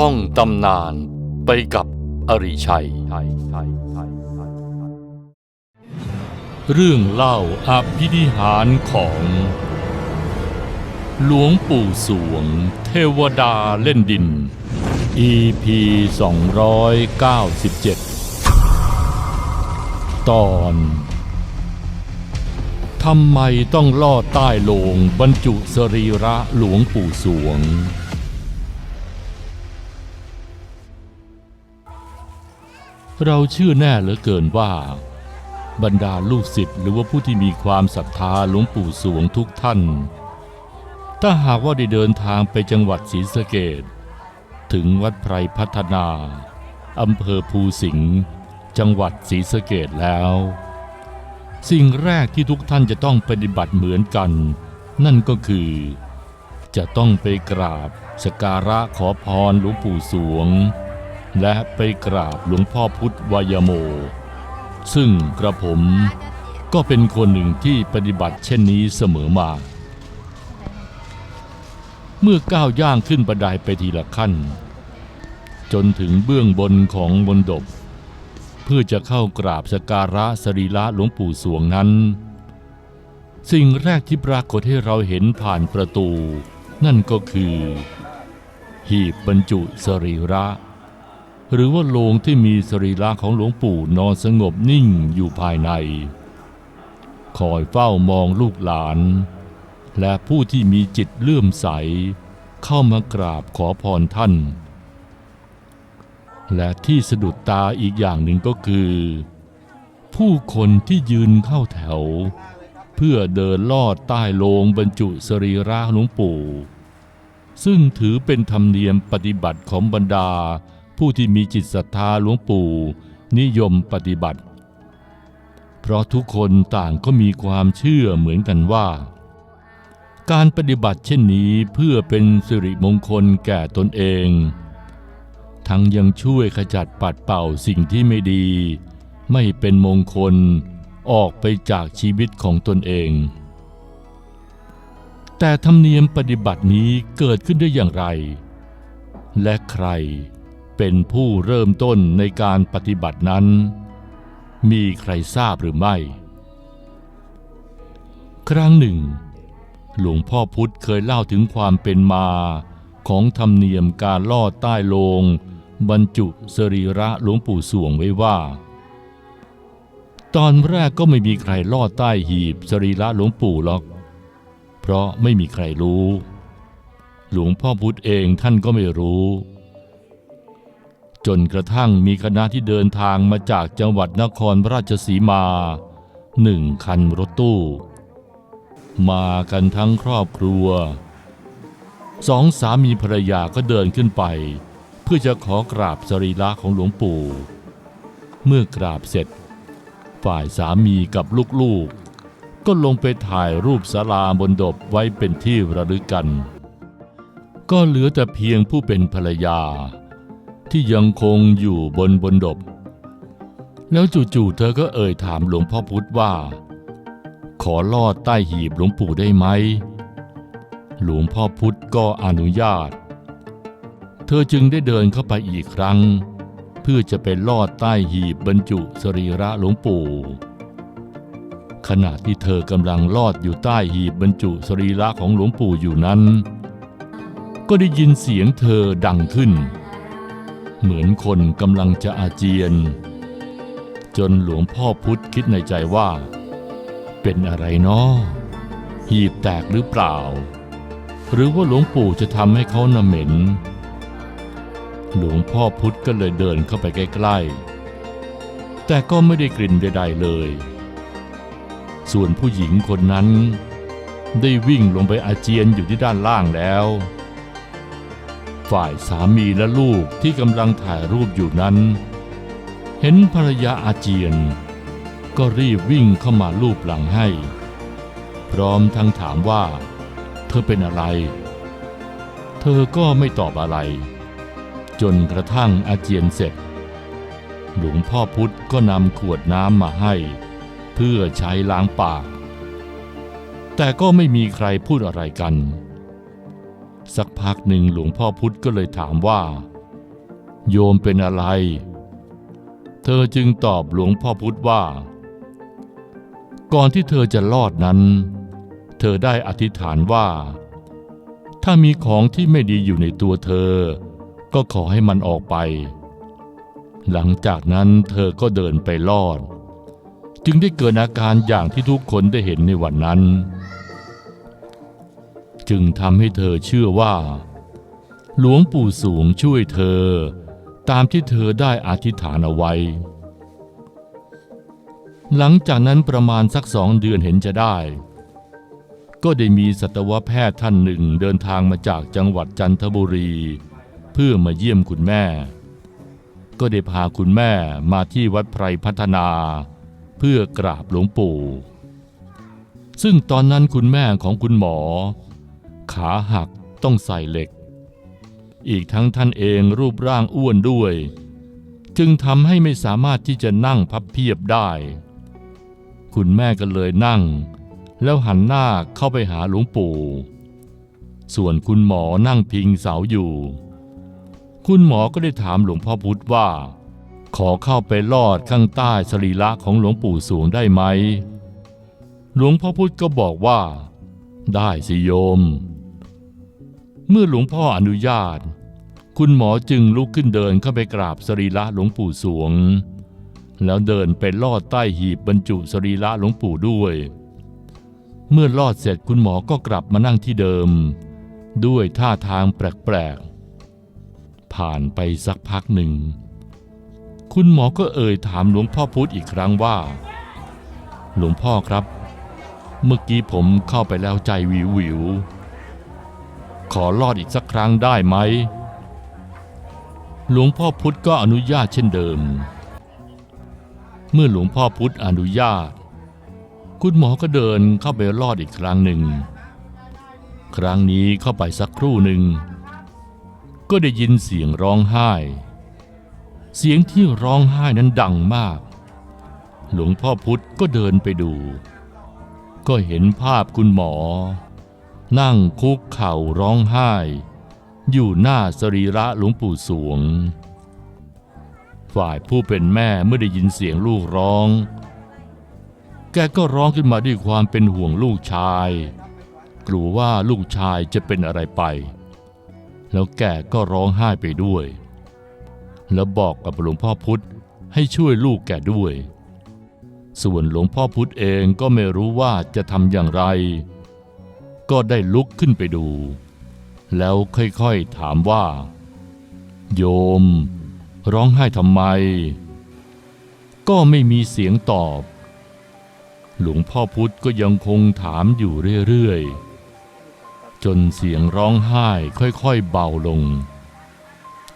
ท่องตำนานไปกับอริชัย เรื่องเล่าอภินิหารของ หลวงปู่สวง เทวดาเล่นดิน EP 297 ตอนทำไมต้องล่อใต้โลงบรรจุสรีระหลวงปู่สวง เราเชื่อแน่เหลือเกินว่า บรรดาลูกศิษย์หรือว่าผู้ที่มีความศรัทธาหลวงปู่สวงทุกท่าน ถ้าหากว่าได้เดินทางไปจังหวัดศรีสะเกดถึงวัดไพรพัฒนาอำเภอภูสิงห์จังหวัดศรีสะเกดแล้ว สิ่งแรกที่ทุกท่านจะต้องปฏิบัติเหมือนกัน นั่นก็คือ จะต้องไปกราบสการะขอพรหลวงปู่สวง และไปกราบหลวงพ่อพุทธวายโม ซึ่งกระผมก็เป็นคนหนึ่งที่ปฏิบัติเช่นนี้เสมอมา เมื่อก้าวย่างขึ้นบันไดไปทีละขั้น จนถึงเบื้องบนของบนดบ เพื่อจะเข้ากราบสกการะสรีระหลวงปู่สวงนั้น สิ่งแรกที่ปรากฏให้เราเห็นผ่านประตู นั่นก็คือ หีบบรรจุสรีระ หรือว่าโลงที่มีสรีระของหลวงปู่นอนสงบนิ่งอยู่ภายใน คอยเฝ้ามองลูกหลาน และผู้ที่มีจิตเลื่อมใส เข้ามากราบขอพรท่าน และที่สะดุดตาอีกอย่างหนึ่งก็คือ ผู้คนที่ยืนเข้าแถว เพื่อเดินลอดใต้โลงบรรจุสรีระหลวงปู่ ซึ่งถือเป็นธรรมเนียมปฏิบัติของบรรดา ผู้ที่มีจิตศรัทธาหลวงปู่ นิยมปฏิบัติ เพราะทุกคนต่างก็มีความเชื่อเหมือนกันว่า การปฏิบัติเช่นนี้เพื่อเป็นสิริมงคลแก่ตนเอง ทั้งยังช่วยขจัดปัดเป่าสิ่งที่ไม่ดี ไม่เป็นมงคลออกไปจากชีวิตของตนเอง แต่ธรรมเนียมปฏิบัตินี้เกิดขึ้นได้อย่างไร และใคร เป็นผู้เริ่มต้นในการปฏิบัตินั้น มีใครทราบหรือไม่ ครั้งหนึ่ง หลวงพ่อพุธเคยเล่าถึงความเป็นมาของธรรมเนียมการลอดใต้โลง บรรจุสรีระหลวงปู่สวงไว้ว่า ตอนแรกก็ไม่มีใครลอดใต้หีบสรีระหลวงปู่หรอก เพราะไม่มีใครรู้ หลวงพ่อพุธเองท่านก็ไม่รู้ จนกระทั่งมีคณะที่เดินทางมาจากจังหวัดนครราชสีมาหนึ่งคันรถตู้ มากันทั้งครอบครัวสองสามีภรรยาก็เดินขึ้นไป เพื่อจะขอกราบสรีระของหลวงปู่ เมื่อกราบเสร็จ ฝ่ายสามีกับลูกๆ ก็ลงไปถ่ายรูปศาลาบนดบไว้เป็นที่ระลึกกัน ก็เหลือแต่เพียงผู้เป็นภรรยา ที่ยังคงอยู่บนบนดบ แล้วจู่ๆเธอก็เอ่ยถามหลวงพ่อพุธว่า ขอลอดใต้หีบหลวงปู่ได้ไหม หลวงพ่อพุธก็อนุญาต เธอจึงได้เดินเข้าไปอีกครั้ง เพื่อจะไปลอดใต้หีบบรรจุสรีระหลวงปู่ ขณะที่เธอกำลังลอดอยู่ใต้หีบบรรจุสรีระของหลวงปู่อยู่นั้นก็ได้ยินเสียงเธอดังขึ้น เหมือนคนกำลังจะอาเจียน จนหลวงพ่อพุธคิดในใจว่า เป็นอะไรนาะหีบแตกหรือเปล่า หรือว่าหลวงปู่จะทำให้เขาน่ะเหม็น หลวงพ่อพุธก็เลยเดินเข้าไปใกล้ๆ แต่ก็ไม่ได้กลิ่นใดๆเลย ส่วนผู้หญิงคนนั้น ได้วิ่งลงไปอาเจียนอยู่ที่ด้านล่างแล้ว ฝ่ายสามีและลูกที่กำลังถ่ายรูปอยู่นั้น เห็นภรรยาอาเจียน ก็รีบวิ่งเข้ามาลูบหลังให้ พร้อมทั้งถามว่า เธอเป็นอะไร เธอก็ไม่ตอบอะไร จนกระทั่งอาเจียนเสร็จ หลวงพ่อพุธก็นำขวดน้ำมาให้ เพื่อใช้ล้างปาก แต่ก็ไม่มีใครพูดอะไรกัน สักพักหนึ่งหลวงพ่อพุธก็เลยถามว่า โยมเป็นอะไร เธอจึงตอบหลวงพ่อพุธว่า ก่อนที่เธอจะรอดนั้น เธอได้อธิษฐานว่า ถ้ามีของที่ไม่ดีอยู่ในตัวเธอ ก็ขอให้มันออกไป หลังจากนั้นเธอก็เดินไปรอด จึงได้เกิดอาการอย่างที่ทุกคนได้เห็นในวันนั้น จึงทำให้เธอเชื่อว่า หลวงปู่สูงช่วยเธอ ตามที่เธอได้อธิษฐานเอาไว้ หลังจากนั้นประมาณสักสองเดือนเห็นจะได้ ก็ได้มีสัตวแพทย์ท่านหนึ่งเดินทางมาจากจังหวัดจันทบุรี เพื่อมาเยี่ยมคุณแม่ ก็ได้พาคุณแม่มาที่วัดไพรพัฒนา เพื่อกราบหลวงปู่ซึ่งตอนนั้นคุณแม่ของคุณหมอ ขาหักต้องใส่เหล็ก อีกทั้งท่านเองรูปร่างอ้วนด้วย จึงทำให้ไม่สามารถที่จะนั่งพับเพียบได้ คุณแม่ก็เลยนั่ง แล้วหันหน้าเข้าไปหาหลวงปู่ ส่วนคุณหมอนั่งพิงเสาอยู่ คุณหมอก็ได้ถามหลวงพ่อพุธว่า ขอเข้าไปลอดข้างใต้สรีระของหลวงปู่สวงได้ไหมหลวงพ่อพุธก็บอกว่า ได้สิโยม เมื่อหลวงพ่ออนุญาต คุณหมอจึงลุกขึ้นเดินเข้าไปกราบสรีระหลวงปู่สวง แล้วเดินไปลอดใต้หีบบรรจุสรีระหลวงปู่ด้วย เมื่อลอดเสร็จคุณหมอก็กลับมานั่งที่เดิม ด้วยท่าทางแปลกๆ ผ่านไปสักพักหนึ่ง คุณหมอก็เอ่ยถามหลวงพ่อพุธอีกครั้งว่า หลวงพ่อครับ เมื่อกี้ผมเข้าไปแล้วใจวิววิว ขอลอดอีกสักครั้งได้ไหม หลวงพ่อพุธก็อนุญาตเช่นเดิม เมื่อหลวงพ่อพุธอนุญาต คุณหมอก็เดินเข้าไปลอดอีกครั้งหนึ่ง ครั้งนี้เข้าไปสักครู่หนึ่ง ก็ได้ยินเสียงร้องไห้ เสียงที่ร้องไห้นั้นดังมาก หลวงพ่อพุธก็เดินไปดู ก็เห็นภาพคุณหมอ นั่งคุกเข่าร้องไห้ อยู่หน้าสรีระหลวงปู่สวง ฝ่ายผู้เป็นแม่เมื่อได้ยินเสียงลูกร้อง แกก็ร้องขึ้นมาด้วยความเป็นห่วงลูกชาย กลัวว่าลูกชายจะเป็นอะไรไป แล้วแกก็ร้องไห้ไปด้วย แล้วบอกกับหลวงพ่อพุธให้ช่วยลูกแกด้วย ส่วนหลวงพ่อพุธเองก็ไม่รู้ว่าจะทำอย่างไร ก็ได้ลุกขึ้นไปดู แล้วค่อยๆถามว่า โยม ร้องไห้ทำไม ก็ไม่มีเสียงตอบ หลวงพ่อพุธก็ยังคงถามอยู่เรื่อยๆ จนเสียงร้องไห้ค่อยๆเบาลง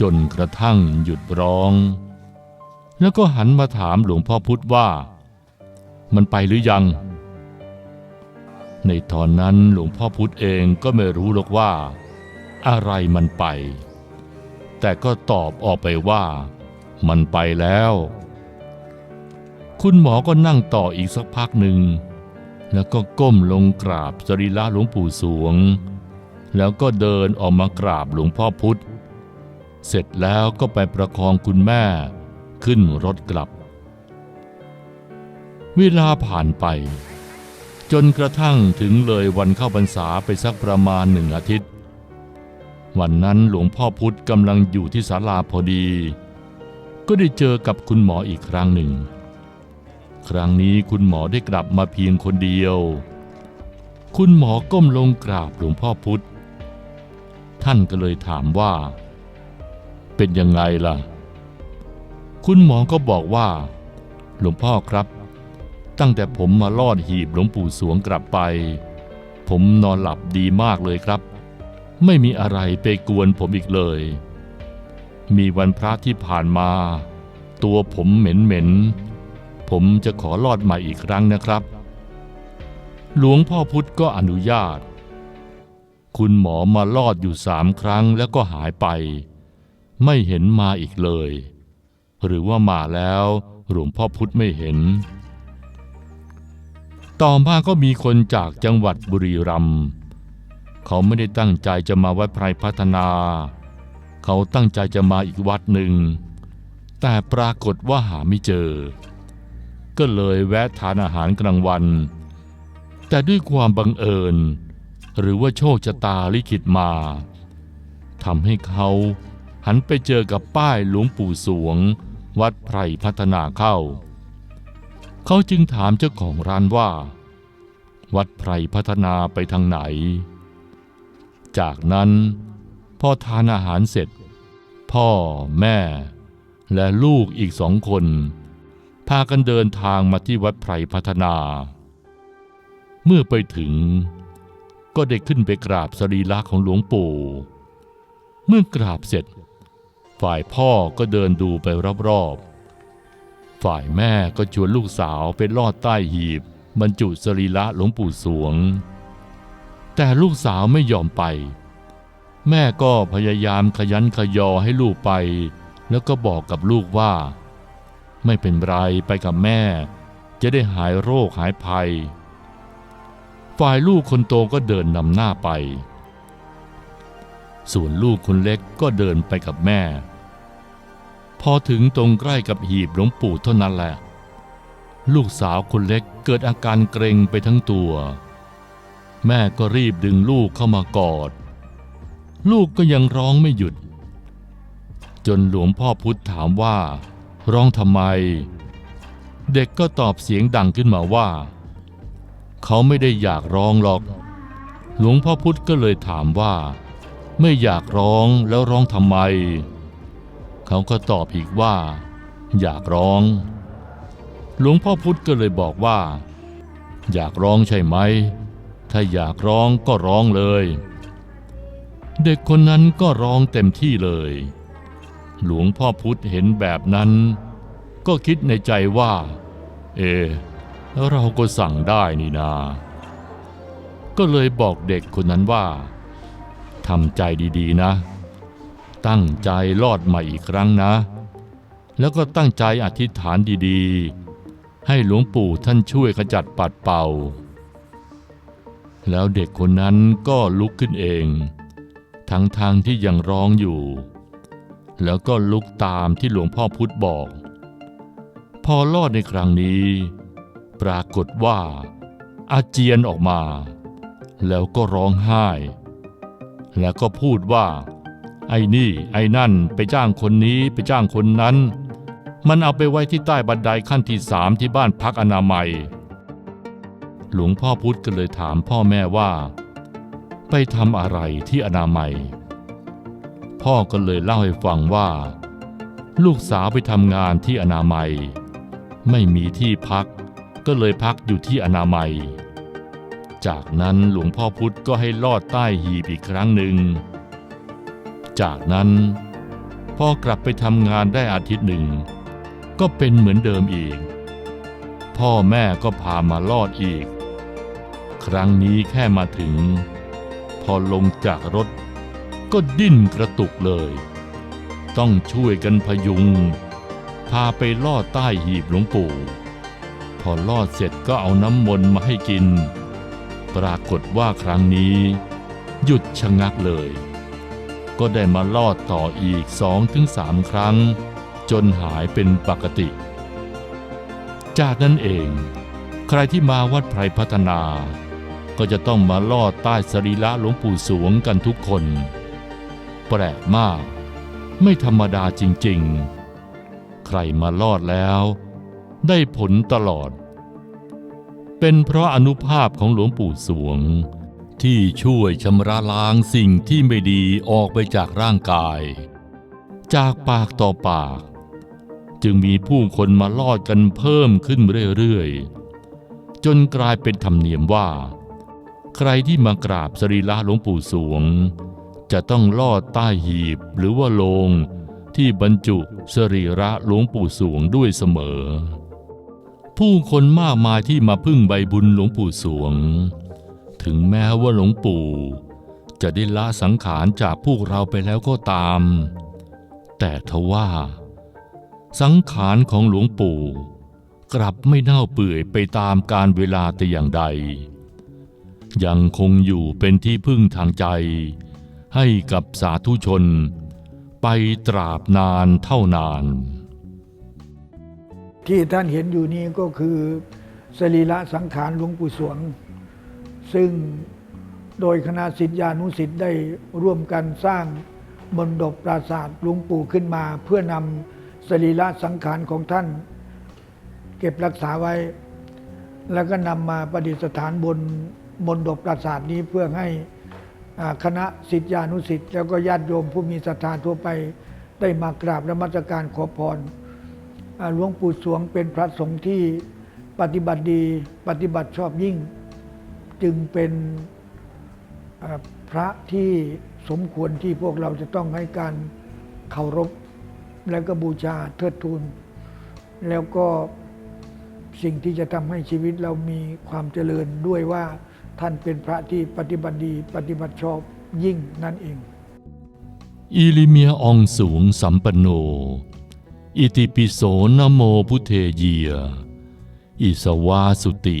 จนกระทั่งหยุดร้อง แล้วก็หันมาถามหลวงพ่อพุธว่า มันไปหรือยัง ในตอนนั้นหลวงพ่อพุธเองก็ไม่รู้หรอกว่า อะไรมันไป แต่ก็ตอบออกไปว่า มันไปแล้ว คุณหมอก็นั่งต่ออีกสักพักหนึ่ง แล้วก็ก้มลงกราบสรีระหลวงปู่สวง แล้วก็เดินออกมากราบหลวงพ่อพุธ เสร็จแล้วก็ไปประคองคุณแม่ขึ้นรถกลับ เวลาผ่านไป จนกระทั่งถึงเลยวันเข้าพรรษาไปสักประมาณหนึ่งอาทิตย์ วันนั้นหลวงพ่อพุธกำลังอยู่ที่ศาลาพอดี ก็ได้เจอกับคุณหมออีกครั้งหนึ่ง ครั้งนี้คุณหมอได้กลับมาเพียงคนเดียว คุณหมอก้มลงกราบหลวงพ่อพุธท่านก็เลยถามว่า เป็นยังไงล่ะ คุณหมอก็บอกว่า หลวงพ่อครับ ตั้งแต่ผมมาลอดหีบหลวงปู่สวงกลับไป ผมนอนหลับดีมากเลยครับ ไม่มีอะไรไปกวนผมอีกเลย มีวันพระที่ผ่านมา ตัวผมเหม็นเหม็นๆผมจะขอลอดใหม่อีกครั้งนะครับ หลวงพ่อพุธก็อนุญาต คุณหมอมาลอดอยู่สามครั้งแล้วก็หายไป ไม่เห็นมาอีกเลย หรือว่ามาแล้วหลวงพ่อพุธไม่เห็น ต่อมาก็มีคนจากจังหวัดบุรีรัมย์เขาไม่ได้ตั้งใจจะมาวัดไพรพัฒนา เขาตั้งใจจะมาอีกวัดหนึ่ง แต่ปรากฏว่าหาไม่เจอ ก็เลยแวะทานอาหารกลางวัน แต่ด้วยความบังเอิญ หรือว่าโชคชะตาลิขิตมาทำให้เขาหันไปเจอกับป้ายหลวงปู่สวง วัดไพรพัฒนาเข้า เขาจึงถามเจ้าของร้านว่า วัดไพรพัฒนาไปทางไหน จากนั้นพอทานอาหารเสร็จ พ่อแม่ และลูกอีกสองคน พากันเดินทางมาที่วัดไพรพัฒนา เมื่อไปถึง ก็ได้ขึ้นไปกราบสรีระของหลวงปู่เมื่อกราบเสร็จ ฝ่ายพ่อก็เดินดูไปรอบๆ ฝ่ายแม่ก็ชวนลูกสาวไปลอดใต้หีบ บรรจุสรีระหลวงปู่สวง แต่ลูกสาวไม่ยอมไป แม่ก็พยายามขยันขยอให้ลูกไป แล้วก็บอกกับลูกว่า ไม่เป็นไรไปกับแม่ จะได้หายโรคหายภัย ฝ่ายลูกคนโตก็เดินนำหน้าไป ส่วนลูกคนเล็กก็เดินไปกับแม่ พอถึงตรงใกล้กับหีบหลวงปู่เท่านั้นแหละ ลูกสาวคนเล็กเกิดอาการเกรงไปทั้งตัว แม่ก็รีบดึงลูกเข้ามากอด ลูกก็ยังร้องไม่หยุด จนหลวงพ่อพุธถามว่า ร้องทำไม เด็กก็ตอบเสียงดังขึ้นมาว่า เขาไม่ได้อยากร้องหรอก หลวงพ่อพุธก็เลยถามว่า ไม่อยากร้องแล้วร้องทำไม เขาก็ตอบอีกว่า อยากร้อง หลวงพ่อพุธก็เลยบอกว่า อยากร้องใช่ไหม ถ้าอยากร้องก็ร้องเลย เด็กคนนั้นก็ร้องเต็มที่เลย หลวงพ่อพุธเห็นแบบนั้น ก็คิดในใจว่า เอ เราก็สั่งได้นี่นา ก็เลยบอกเด็กคนนั้นว่าทำใจดีๆนะ ตั้งใจรอดมาอีกครั้งนะ แล้วก็ตั้งใจอธิษฐานดีๆ ให้หลวงปู่ท่านช่วยขจัดปัดเป่า แล้วเด็กคนนั้นก็ลุกขึ้นเอง ทั้งทางที่ยังร้องอยู่ แล้วก็ลุกตามที่หลวงพ่อพุธบอก พอรอดในครั้งนี้ ปรากฏว่า อาเจียนออกมา แล้วก็ร้องไห้ แล้วก็พูดว่า ไอ้นี่ ไอ้นั่นไปจ้างคนนี้ไปจ้างคนนั้น มันเอาไปไว้ที่ใต้บันไดขั้นที่สามที่บ้านพักอนามัย หลวงพ่อพุธก็เลยถามพ่อแม่ว่า ไปทำอะไรที่อนามัย พ่อก็เลยเล่าให้ฟังว่า ลูกสาวไปทำงานที่อนามัย ไม่มีที่พัก ก็เลยพักอยู่ที่อนามัย จากนั้นหลวงพ่อพุธก็ให้ลอดใต้หีบอีกครั้งหนึ่ง จากนั้น พอกลับไปทำงานได้อาทิตย์หนึ่ง ก็เป็นเหมือนเดิมอีก พ่อแม่ก็พามาลอดอีก ครั้งนี้แค่มาถึง พอลงจากรถ ก็ดิ้นกระตุกเลย ต้องช่วยกันพยุง พาไปลอดใต้หีบหลวงปู่ พอลอดเสร็จก็เอาน้ำมนต์มาให้กิน ปรากฏว่าครั้งนี้ หยุดชะงักเลย ก็ได้มาลอดต่ออีกสองถึงสามครั้ง จนหายเป็นปกติ จากนั้นเอง ใครที่มาวัดไพรพัฒนา ก็จะต้องมาลอดใต้สรีระหลวงปู่สวงกันทุกคน แปลกมาก ไม่ธรรมดาจริงๆ ใครมาลอดแล้ว ได้ผลตลอด เป็นเพราะอนุภาพของหลวงปู่สวง ที่ช่วยชำระล้างสิ่งที่ไม่ดีออกไปจากร่างกาย จากปากต่อปาก จึงมีผู้คนมาลอดกันเพิ่มขึ้นเรื่อยๆ จนกลายเป็นธรรมเนียมว่า ใครที่มากราบสรีระหลวงปู่สวง จะต้องลอดใต้หีบหรือว่าโลงที่บรรจุสรีระหลวงปู่สวงด้วยเสมอ ผู้คนมากมายที่มาพึ่งใบบุญหลวงปู่สวง ถึงแม้ว่าหลวงปู่ จะได้ละสังขารจากพวกเราไปแล้วก็ตาม แต่ทว่า สังขารของหลวงปู่ กลับไม่เน่าเปื่อยไปตามการเวลาแต่อย่างใด ยังคงอยู่เป็นที่พึ่งทางใจ ให้กับสาธุชน ไปตราบนานเท่านาน ที่ท่านเห็นอยู่นี้ก็คือสรีระสังขารหลวงปู่สวง ซึ่งโดยคณะศิษยานุศิษย์ได้ร่วมกันสร้างมณฑปปราสาทหลวงปู่ขึ้นมา เพื่อนำสรีระสังขารของท่าน เก็บรักษาไว้ แล้วก็นำมาประดิษฐานบนมณฑปปราสาทนี้เพื่อให้คณะศิษยานุศิษย์แล้วก็ญาติโยมผู้มีศรัทธาทั่วไปได้มากราบและมัสการขอพรหลวงปู่สวงเป็นพระสงฆ์ที่ปฏิบัติดีปฏิบัติชอบยิ่ง จึงเป็นพระที่สมควรที่พวกเราจะต้องให้การเคารพ แล้วก็บูชาเทิดทูน แล้วก็สิ่งที่จะทำให้ชีวิตเรามีความเจริญด้วยว่าท่านเป็นพระที่ปฏิบัติดีปฏิบัติชอบยิ่งนั่นเอง อิลิเมียองสูงสัมปโน อิติปิโสนโมพุทเทเยีย อิสวาสุติ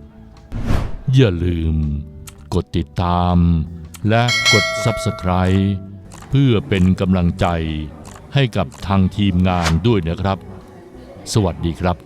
อย่าลืม กดติดตาม และกด Subscribe เพื่อเป็นกำลังใจให้กับทางทีมงานด้วยนะครับ สวัสดีครับ